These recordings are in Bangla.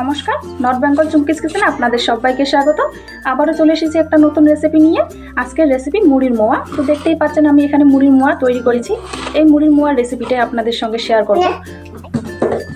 নমস্কার নর্থ বেঙ্গল চুমকিস কিচেনে আপনাদের সবাইকে স্বাগত। আবারও চলে এসেছি একটা নতুন রেসিপি নিয়ে। আজকের রেসিপি মুড়ির মোয়া। তো দেখতেই পাচ্ছেন আমি এখানে মুড়ির মোয়া তৈরি করেছি। এই মুড়ির মোয়ার রেসিপিটাই আপনাদের সঙ্গে শেয়ার করব।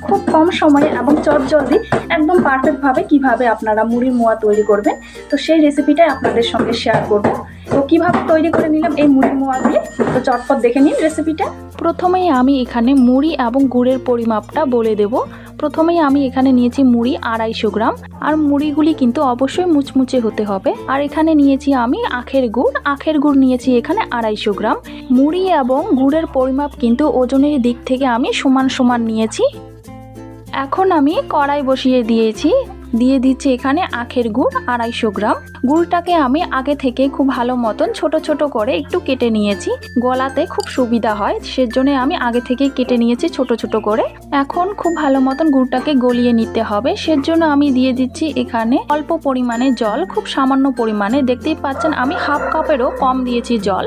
খুব কম সময়ে এবং চটজলদি, একদম পারফেক্টভাবে কীভাবে আপনারা মুড়ির মোয়া তৈরি করবেন, তো সেই রেসিপিটাই আপনাদের সঙ্গে শেয়ার করব। তো কীভাবে তৈরি করে নিলাম এই মুড়ির মোয়াগুলি তো চটপট দেখে নিন রেসিপিটা প্রথমেই আমি এখানে মুড়ি এবং গুড়ের পরিমাপটা বলে দেব। প্রথমেই আমি এখানে নিয়েছি মুড়ি আড়াইশো গ্রাম। আর মুড়িগুলি কিন্তু অবশ্যই মুচমুচে হতে হবে। আর এখানে নিয়েছি আমি আখের গুড়। আখের গুড় নিয়েছি এখানে আড়াইশো গ্রাম। মুড়ি এবং গুড়ের পরিমাপ কিন্তু ওজনের দিক থেকে আমি সমান সমান নিয়েছি। এখন আমি কড়াই বসিয়ে দিয়েছি। দিয়ে দিচ্ছি এখানে আখের গুড় আড়াইশো গ্রাম। গুড়টাকে আমি আগে থেকে খুব ভালো মতন ছোট ছোট করে একটু কেটে নিয়েছি। গলাতে খুব সুবিধা হয়, সেজন্য আমি আগে থেকে কেটে নিয়েছি ছোট ছোট করে। এখন খুব ভালো মতন গুড়টাকে গলিয়ে নিতে হবে। সেজন্য আমি দিয়ে দিচ্ছি এখানে অল্প পরিমাণে জল, খুব সামান্য পরিমাণে। দেখতেই পাচ্ছেন, আমি হাফ কাপেরও কম দিয়েছি জল।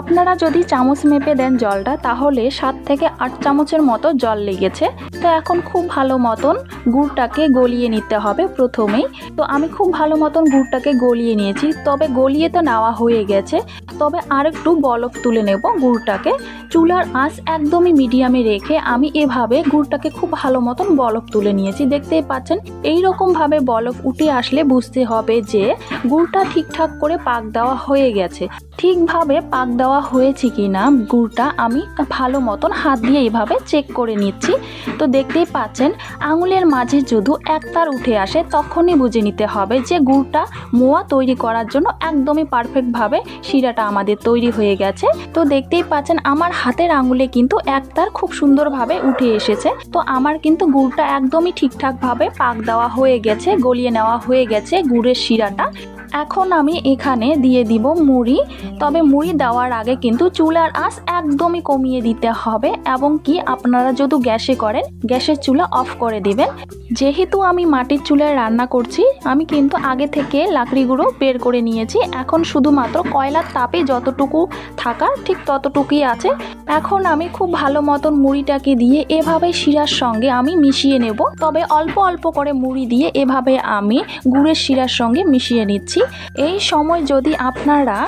আপনারা যদি চামচ মেপে দেন জলটা, তাহলে সাত থেকে আট চামচের মতো জল লেগেছে। তো এখন খুব ভালো মতন গুড়টাকে গলিয়ে নিতে হবে। প্রথমেই। তো আমি খুব ভালো মতন গুড়টাকে গলিয়ে নিয়েছি। তবে গলিয়ে তো নেওয়া হয়ে গেছে। তবে আরেকটু বরফ তুলে নেব গুড়টাকে। চুলার আঁচ একদমই মিডিয়ামে রেখে আমি এভাবে গুড়টাকে খুব ভালো মতন বরফ তুলে নিয়েছি। দেখতেই পাচ্ছেন এই রকম ভাবে বরফ উঠে আসলে বুঝতে হবে যে গুড়টা ঠিকঠাক করে পাক দেওয়া হয়ে গেছে। ঠিকভাবে পাক দেওয়া হয়েছে কি না গুড়টা আমি ভালো মতন হাত দিয়ে এইভাবে চেক করে নিচ্ছি। তো দেখতেই পাচ্ছেন, আঙুলের মাঝে যদি একতার উঠে আসে তখনই বুঝে নিতে হবে যে গুড়টা মোয়া তৈরি করার জন্য একদমই পারফেক্টভাবে শিরাটা আমাদের তৈরি হয়ে গেছে। তো দেখতেই পাচ্ছেন, আমার হাতের আঙুলে কিন্তু এক তার খুব সুন্দরভাবে উঠে এসেছে। তো আমার কিন্তু গুড়টা একদমই ঠিকঠাকভাবে পাক দেওয়া হয়ে গেছে, গলিয়ে নেওয়া হয়ে গেছে গুড়ের শিরাটা। এখন আমি এখানে দিয়ে দিব মুড়ি। তবে মুড়ি দেওয়ার আগে কিন্তু চুলার আঁচ একদমই কমিয়ে দিতে হবে। এবং কি, আপনারা যদি গ্যাসে করেন, গ্যাসের চুলা অফ করে দিবেন। যেহেতু আমি মাটির চুলায় রান্না করছি, আমি কিন্তু আগে থেকে লাকড়িগুলো বের করে নিয়েছি। এখন শুধুমাত্র কয়লার তাপে যতটুকু থাকার ঠিক ততটুকুই আছে। এখন আমি খুব ভালো মতন মুড়িটাকে দিয়ে এভাবে শিরার সঙ্গে আমি মিশিয়ে নেব। তবে অল্প অল্প করে মুড়ি দিয়ে এভাবে আমি গুড়ের শিরার সঙ্গে মিশিয়ে নিচ্ছি। এই সময় যদি আপনারা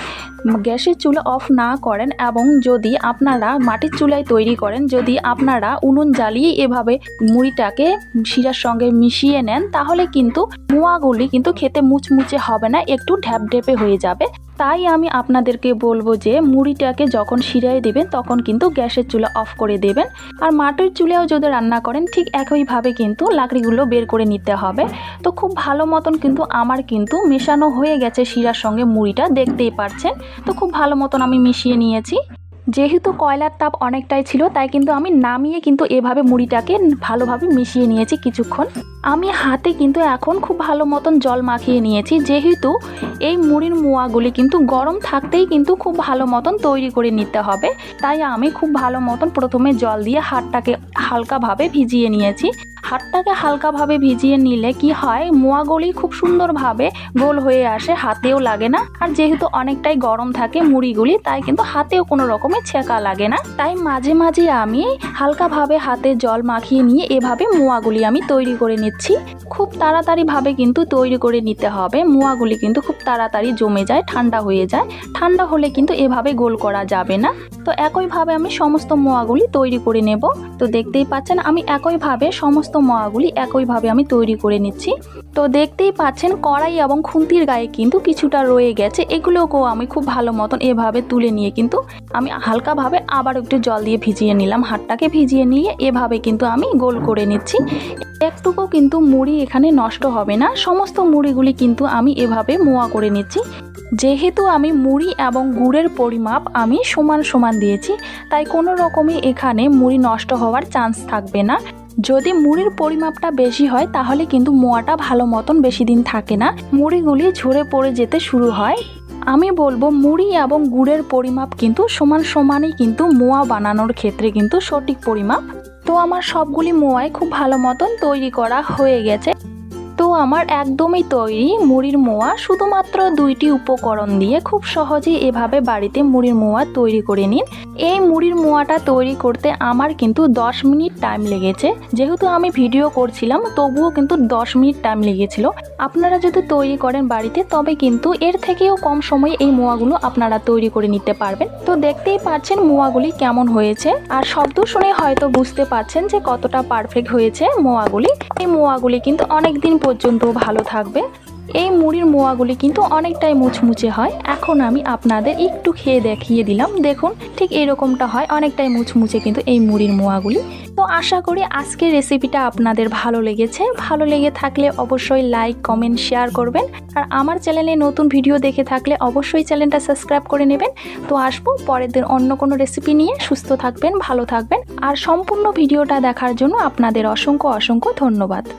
গ্যাসের চুলা অফ না করেন এবং যদি আপনারা মাটির চুলায় তৈরি করেন, যদি আপনারা উনুন জ্বালিয়ে এভাবে মুড়িটাকে শিরার সঙ্গে মিশিয়ে নেন, তাহলে কিন্তু মোয়াগুলি কিন্তু খেতে মুচমুচে হবে না, একটু ঢ্যাপ ঢেপে হয়ে যাবে। তাই আমি আপনাদেরকে বলব যে মুড়িটাকে যখন শিরায় দেবেন, তখন কিন্তু গ্যাসের চুলা অফ করে দেবেন। আর মাটির চুলেও যদি রান্না করেন, ঠিক একইভাবে কিন্তু লাকড়িগুলো বের করে নিতে হবে। তো খুব ভালো মতন কিন্তু আমার কিন্তু মেশানো হয়ে গেছে শিরার সঙ্গে মুড়িটা, দেখতেই পারছেন? তো খুব ভালো মতন আমি মিশিয়ে নিয়েছি। যেহেতু কয়লার তাপ অনেকটাই ছিল, তাই কিন্তু আমি নামিয়ে কিন্তু এভাবে মুড়িটাকে ভালোভাবে মিশিয়ে নিয়েছি কিছুক্ষণ। আমি হাতে কিন্তু এখন খুব ভালো মতন জল মাখিয়ে নিয়েছি, যেহেতু এই মুড়ির মোয়াগুলি কিন্তু গরম থাকতেই কিন্তু খুব ভালো মতন তৈরি করে নিতে হবে। তাই আমি খুব ভালো মতন প্রথমে জল দিয়ে হাতটাকে হালকাভাবে ভিজিয়ে নিয়েছি। হাতটাকে হালকাভাবে ভিজিয়ে নিলে কি হয়, মোয়াগুলি খুব সুন্দরভাবে গোল হয়ে আসে, হাতেও লাগে না। আর যেহেতু অনেকটাই গরম থাকে মুড়িগুলি, তাই কিন্তু হাতেও কোনো রকমের ছেঁকা লাগে না। তাই মাঝে মাঝে আমি হালকাভাবে হাতে জল মাখিয়ে নিয়ে এভাবে মোয়াগুলি আমি তৈরি করে নিচ্ছি। খুব তাড়াতাড়িভাবে কিন্তু তৈরি করে নিতে হবে। মোয়াগুলি কিন্তু খুব তাড়াতাড়ি জমে যায়, ঠান্ডা হয়ে যায়। ঠান্ডা হলে কিন্তু এভাবে গোল করা যাবে না। তো একইভাবে আমি সমস্ত মোয়াগুলি তৈরি করে নেব। তো দেখতেই পাচ্ছেন, আমি একইভাবে সমস্ত মোয়াগুলি একইভাবে আমি তৈরি করে নিচ্ছি। তো দেখতেই পাচ্ছেন কড়াই এবং খুন্তির গায়ে কিন্তু কিছুটা রয়ে গেছে। এগুলোকেও আমি খুব ভালো মতন এভাবে তুলে নিয়ে কিন্তু আমি হালকাভাবে আবার একটু জল দিয়ে ভিজিয়ে নিলাম। হাতটাকে ভিজিয়ে নিয়ে এভাবে কিন্তু আমি গোল করে নিচ্ছি। একটুকু কিন্তু মুড়ি এখানে নষ্ট হবে না। সমস্ত মুড়িগুলি কিন্তু আমি এভাবে মোয়া করে নিচ্ছি। যেহেতু আমি মুড়ি এবং গুড়ের পরিমাপ আমি সমান সমান দিয়েছি, তাই কোনো রকমই এখানে মুড়ি নষ্ট হওয়ার চান্স থাকবে না। যদি মুড়ির পরিমাপটা বেশি হয়, তাহলে কিন্তু মোয়াটা ভালো মতন বেশি দিন থাকে না। মুড়িগুলি ঝরে পড়ে যেতে শুরু হয়। আমি বলব, মুড়ি এবং গুড়ের পরিমাপ কিন্তু সমান সমানই কিন্তু মোয়া বানানোর ক্ষেত্রে কিন্তু সঠিক পরিমাপ। তো আমার সবগুলি মোয়াই খুব ভালো মতন তৈরি করা হয়ে গেছে। আমার একদমই তৈরি মুড়ির মোয়া, শুধুমাত্র দুইটি উপকরণ দিয়ে খুব সহজেই এভাবে বাড়িতে মুড়ির মোয়া তৈরি করে নিন। এই মুড়ির মোয়াটা তৈরি করতে আমার কিন্তু 10 মিনিট টাইম লেগেছে। যেহেতু আমি ভিডিও করছিলাম, তবুও কিন্তু 10 মিনিট টাইম লেগেছিল। আপনারা যদি তৈরি করেন বাড়িতে, তবে কিন্তু এর থেকেও কম সময়ে এই মোয়াগুলো আপনারা তৈরি করে নিতে পারবেন। তো দেখতেই পাচ্ছেন মোয়াগুলি কেমন হয়েছে। আর শব্দ শুনে হয়তো বুঝতে পাচ্ছেন যে কতটা পারফেক্ট হয়েছে মোয়াগুলি। এই মোয়াগুলি কিন্তু অনেক দিন পর্যন্ত ভালো থাকবে। এই মুড়ির মোয়াগুলি কিন্তু অনেকটাই মুচমুচে হয়। এখন আমি আপনাদের একটু খেয়ে দেখিয়ে দিলাম। দেখুন, ঠিক এরকমটা হয়, অনেকটাই মুচমুচে কিন্তু এই মুড়ির মোয়াগুলি। তো আশা করি আজকের রেসিপিটা আপনাদের ভালো লেগেছে। ভালো লেগে থাকলে অবশ্যই লাইক কমেন্ট শেয়ার করবেন। আর আমার চ্যানেলে নতুন ভিডিও দেখে থাকলে অবশ্যই চ্যানেলটা সাবস্ক্রাইব করে নেবেন। তো আসব পরের দিন অন্য কোনো রেসিপি নিয়ে। সুস্থ থাকবেন, ভালো থাকবেন। আর সম্পূর্ণ ভিডিওটা দেখার জন্য আপনাদের অসংখ্য অসংখ্য ধন্যবাদ।